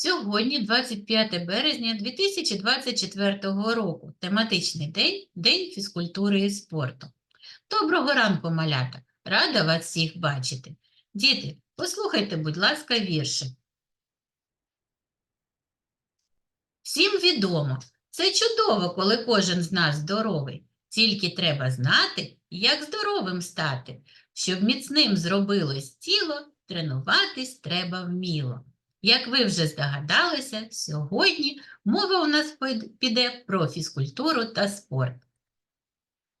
Сьогодні, 25 березня 2024 року, тематичний день – День фізкультури і спорту. Доброго ранку, малята! Рада вас всіх бачити. Діти, послухайте, будь ласка, вірші. Всім відомо, це чудово, коли кожен з нас здоровий. Тільки треба знати, як здоровим стати. Щоб міцним зробилось тіло, тренуватись треба вміло. Як ви вже здогадалися, сьогодні мова у нас піде про фізкультуру та спорт.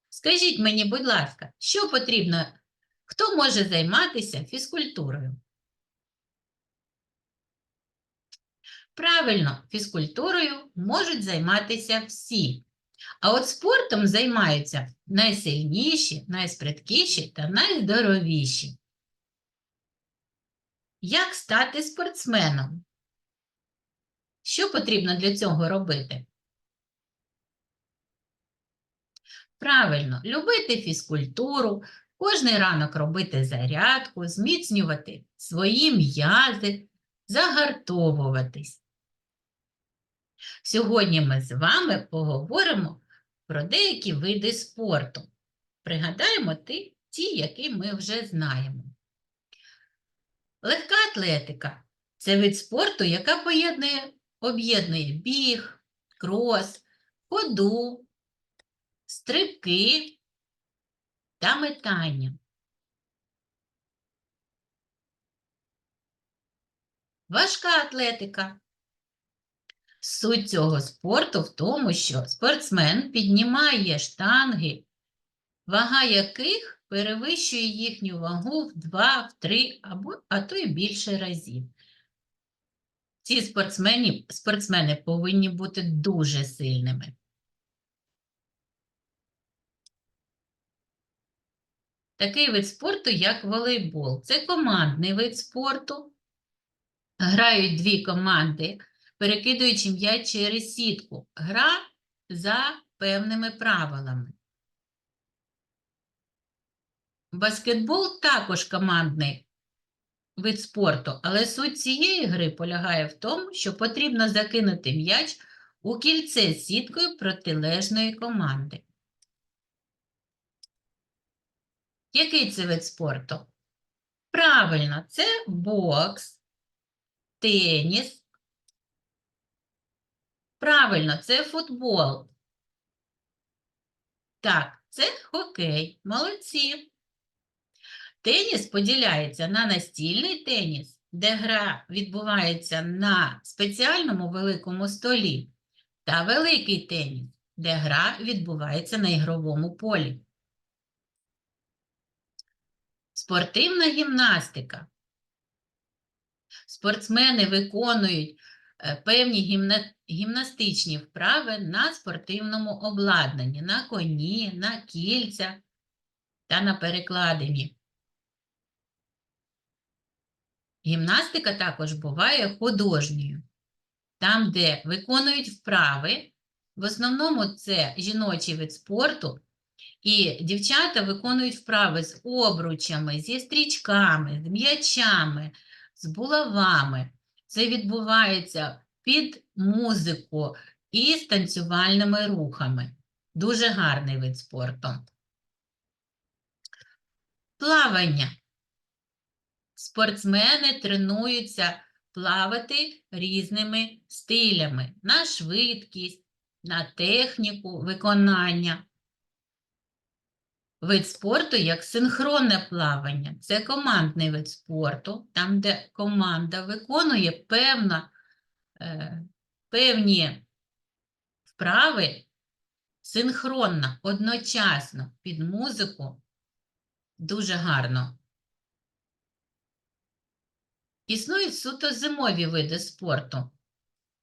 Скажіть мені, будь ласка, що потрібно, хто може займатися фізкультурою? Правильно, фізкультурою можуть займатися всі. А от спортом займаються найсильніші, найсприткіші та найздоровіші. Як стати спортсменом? Що потрібно для цього робити? Правильно, любити фізкультуру, кожний ранок робити зарядку, зміцнювати свої м'язи, загартовуватись. Сьогодні ми з вами поговоримо про деякі види спорту. Пригадаємо ті, які ми вже знаємо. Легка атлетика це вид спорту, яка поєднує, об'єднує біг, крос, ходу, стрибки та метання. Важка атлетика. Суть цього спорту в тому, що спортсмен піднімає штанги, вага яких перевищує їхню вагу в 2, в 3 або а то й більше разів. Ці спортсмени, спортсмени повинні бути дуже сильними. Такий вид спорту, як волейбол. Це командний вид спорту. Грають дві команди, перекидуючи м'яч через сітку. Гра за певними правилами. Баскетбол також командний вид спорту, але суть цієї гри полягає в тому, що потрібно закинути м'яч у кільце з сіткою протилежної команди. Який це вид спорту? Правильно, це бокс, теніс. Правильно, це футбол. Так, це хокей. Молодці. Теніс поділяється на настільний теніс, де гра відбувається на спеціальному великому столі, та великий теніс, де гра відбувається на ігровому полі. Спортивна гімнастика. Спортсмени виконують е, певні гімна... гімнастичні вправи на спортивному обладнанні, на коні, на кільцях та на перекладині. Гімнастика також буває художньою. Там, де виконують вправи, в основному це жіночий вид спорту, і дівчата виконують вправи з обручами, зі стрічками, з м'ячами, з булавами. Це відбувається під музику і з танцювальними рухами. Дуже гарний вид спорту. Плавання. Спортсмени тренуються плавати різними стилями на швидкість, на техніку виконання. Вид спорту як синхронне плавання. Це командний вид спорту, там, де команда виконує певна, е, певні вправи синхронно, одночасно під музику. Дуже гарно. Існують суто зимові види спорту.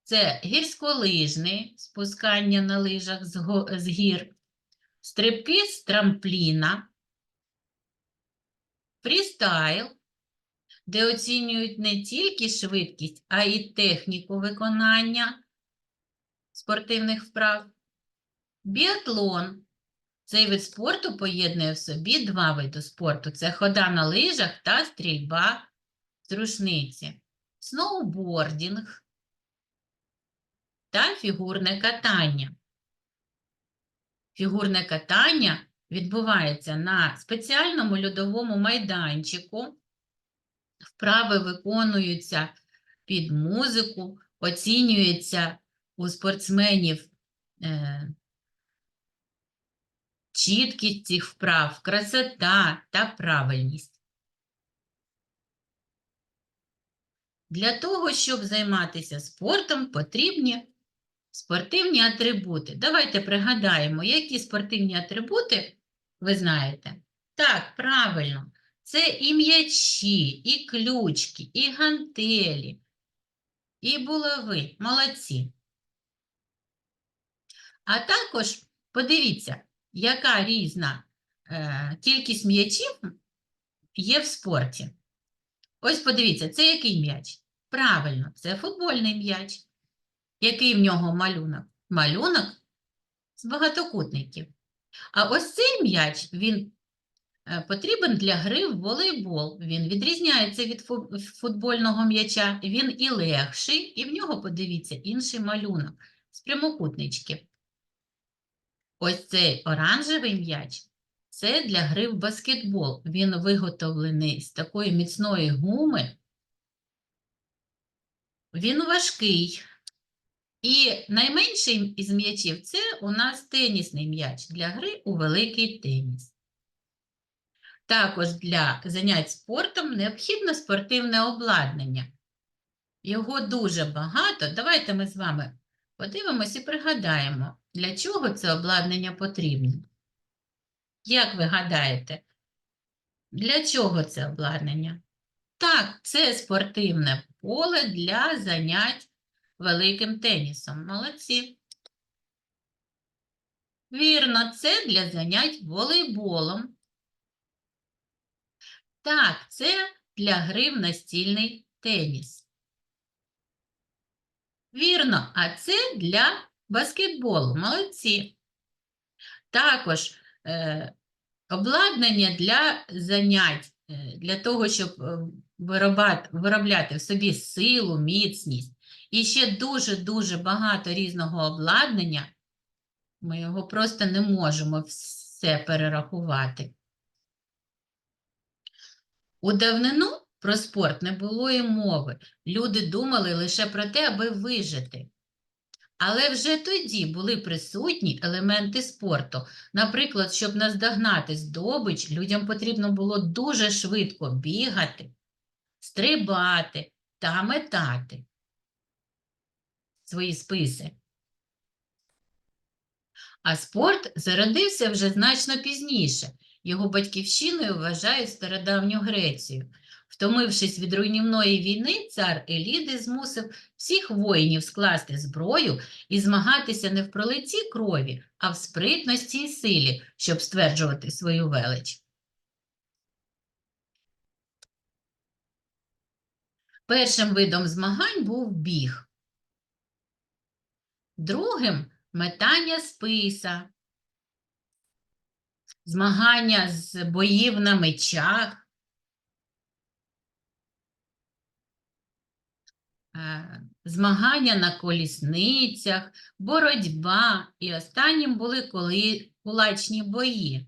Це гірськолижний, спускання на лижах з, гір, стрибки з трампліна, фрістайл, де оцінюють не тільки швидкість, а й техніку виконання спортивних вправ, біатлон. Цей вид спорту поєднує в собі два види спорту: це хода на лижах та стрільба з рушниці. Сноубордінг та фігурне катання. Фігурне катання відбувається на спеціальному льодовому майданчику. Вправи виконуються під музику, оцінюється у спортсменів е, чіткість цих вправ, красота та правильність. Для того, щоб займатися спортом, потрібні спортивні атрибути. Давайте пригадаємо, які спортивні атрибути ви знаєте. Так, правильно. Це і м'ячі, і ключки, і гантелі, і булави. Молодці. А також подивіться, яка різна е, кількість м'ячів є в спорті. Ось подивіться, це який м'яч? Правильно, це футбольний м'яч. Який в нього малюнок? Малюнок з багатокутників. А ось цей м'яч, він е, потрібен для гри в волейбол. Він відрізняється від футбольного м'яча, він і легший, і в нього, подивіться, інший малюнок з прямокутничків. Ось цей оранжевий м'яч це для гри в баскетбол. Він виготовлений з такої міцної гуми. Він важкий. І найменший із м'ячів це у нас тенісний м'яч для гри у великий теніс. Також для занять спортом необхідно спортивне обладнання. Його дуже багато. Давайте ми з вами подивимось і пригадаємо, для чого це обладнання потрібне. Як ви гадаєте, для чого це обладнання? Так, це спортивне поле для занять великим тенісом. Молодці. Вірно, це для занять волейболом. Так, це для гри в настільний теніс. Вірно, а це для баскетболу. Молодці. Також обладнання для занять, е, для того, щоб е, виробляти в собі силу, міцність. І ще дуже-дуже багато різного обладнання. Ми його просто не можемо все перерахувати. У давнину про спорт не було і мови. Люди думали лише про те, аби вижити. Але вже тоді були присутні елементи спорту. Наприклад, щоб наздогнати здобич, людям потрібно було дуже швидко бігати, стрибати та метати свої списи. А спорт зародився вже значно пізніше. Його батьківщиною вважають стародавню Грецію. Втомившись від руйнівної війни, цар Еліди змусив всіх воїнів скласти зброю і змагатися не в пролиці крові, а в спритності і силі, щоб стверджувати свою велич. Першим видом змагань був біг. Другим метання списа, змагання з боїв на мечах, змагання на колісницях, боротьба і останнім були коли кулачні бої.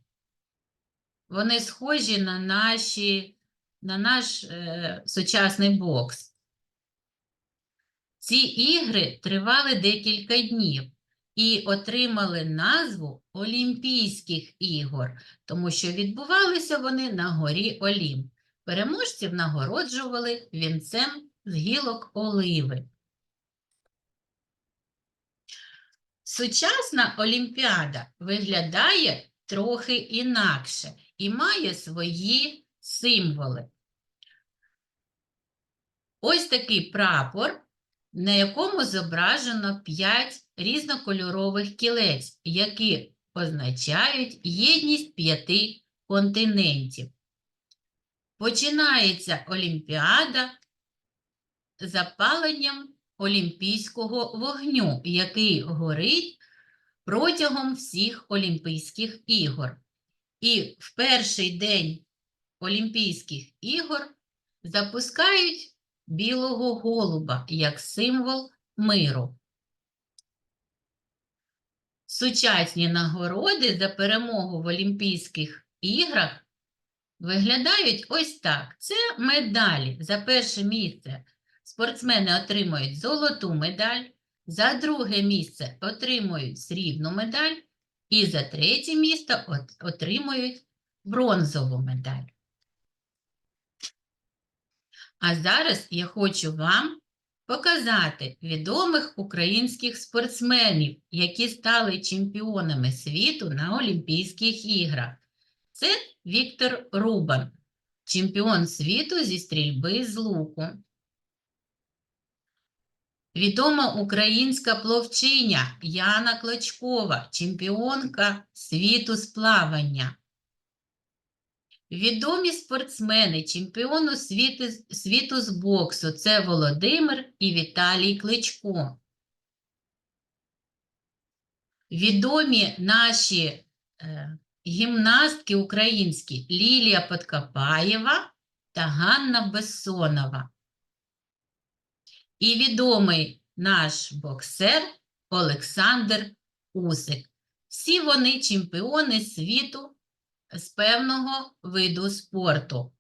Вони схожі на, наші, на наш е, сучасний бокс. Ці ігри тривали декілька днів і отримали назву Олімпійських ігор, тому що відбувалися вони на горі Олімп. Переможців нагороджували вінцем з гілок оливи. Сучасна Олімпіада виглядає трохи інакше і має свої символи. Ось такий прапор на якому зображено 5 різнокольорових кілець, які означають єдність п'яти континентів. Починається Олімпіада запаленням олімпійського вогню, який горить протягом всіх Олімпійських ігор. І в перший день Олімпійських ігор запускають білого голуба як символ миру. Сучасні нагороди за перемогу в Олімпійських іграх виглядають ось так. Це медалі. За перше місце спортсмени отримують золоту медаль, за друге місце отримують срібну медаль, і за третє місце отримують бронзову медаль. А зараз я хочу вам показати відомих українських спортсменів, які стали чемпіонами світу на Олімпійських іграх. Це Віктор Рубан, чемпіон світу зі стрільби з луку. Відома українська пловчиня Яна Клочкова, чемпіонка світу з плавання. Відомі спортсмени, чемпіону світу, світу з боксу це Володимир і Віталій Кличко. Відомі наші е, гімнастки українські Лілія Подкопаєва та Ганна Бессонова. І відомий наш боксер Олександр Усик. Всі вони чемпіони світу з певного виду спорту.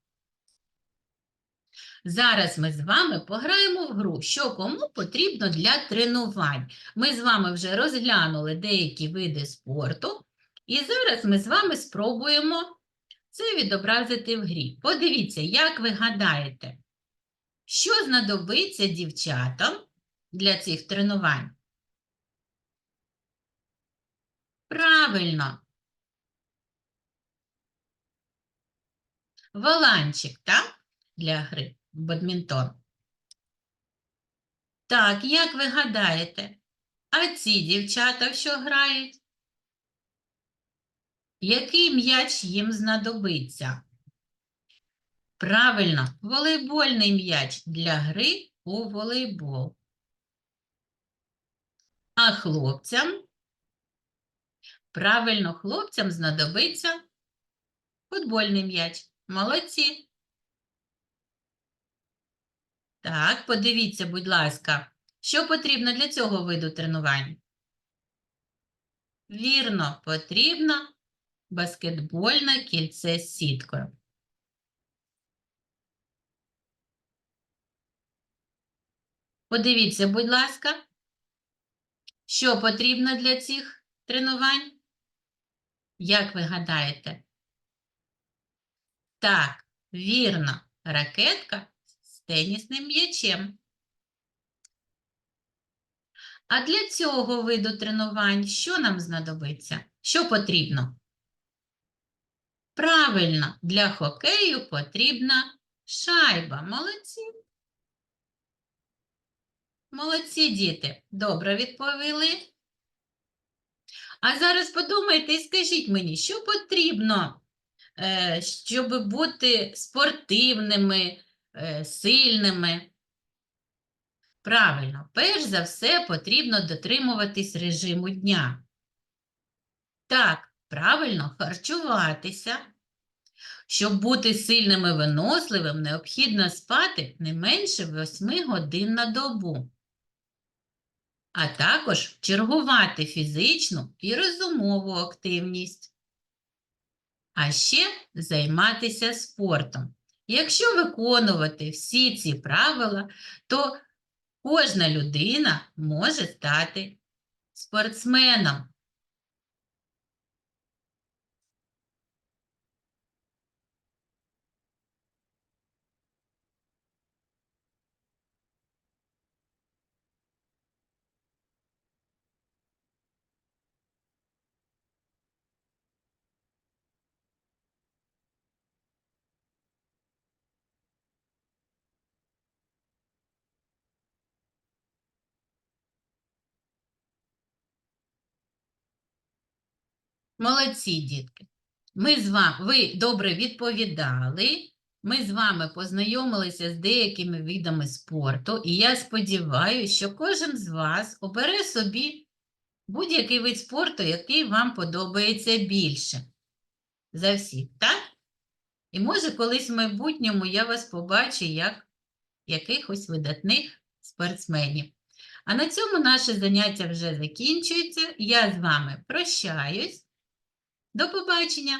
Зараз ми з вами пограємо в гру, що кому потрібно для тренувань. Ми з вами вже розглянули деякі види спорту, і зараз ми з вами спробуємо це відобразити в грі. Подивіться, як ви гадаєте, що знадобиться дівчатам для цих тренувань? Правильно, Воланчик, так? Для гри в бадмінтон. Так, як ви гадаєте, а ці дівчата що грають? Який м'яч їм знадобиться? Правильно, волейбольний м'яч для гри у волейбол. А хлопцям? Правильно, хлопцям знадобиться футбольний м'яч. Молодці. Так, подивіться, будь ласка, що потрібно для цього виду тренувань? Вірно, потрібно баскетбольне кільце з сіткою. Подивіться, будь ласка, що потрібно для цих тренувань? Як ви гадаєте? Так, вірно, ракетка з тенісним м'ячем. А для цього виду тренувань що нам знадобиться? Що потрібно? Правильно, для хокею потрібна шайба. Молодці. Молодці, діти. Добре відповіли. А зараз подумайте і скажіть мені, що потрібно е, щоб бути спортивними, е, сильними. Правильно, перш за все потрібно дотримуватись режиму дня. Так, правильно харчуватися. Щоб бути сильним і виносливим, необхідно спати не менше 8 годин на добу, а також чергувати фізичну і розумову активність а ще займатися спортом. Якщо виконувати всі ці правила, то кожна людина може стати спортсменом. Молодці, дітки. Ми з вами, ви добре відповідали. Ми з вами познайомилися з деякими видами спорту, і я сподіваюся, що кожен з вас обере собі будь-який вид спорту, який вам подобається більше. За всіх, так? І може колись в майбутньому я вас побачу як якихось видатних спортсменів. А на цьому наше заняття вже закінчується. Я з вами прощаюсь. До побачення!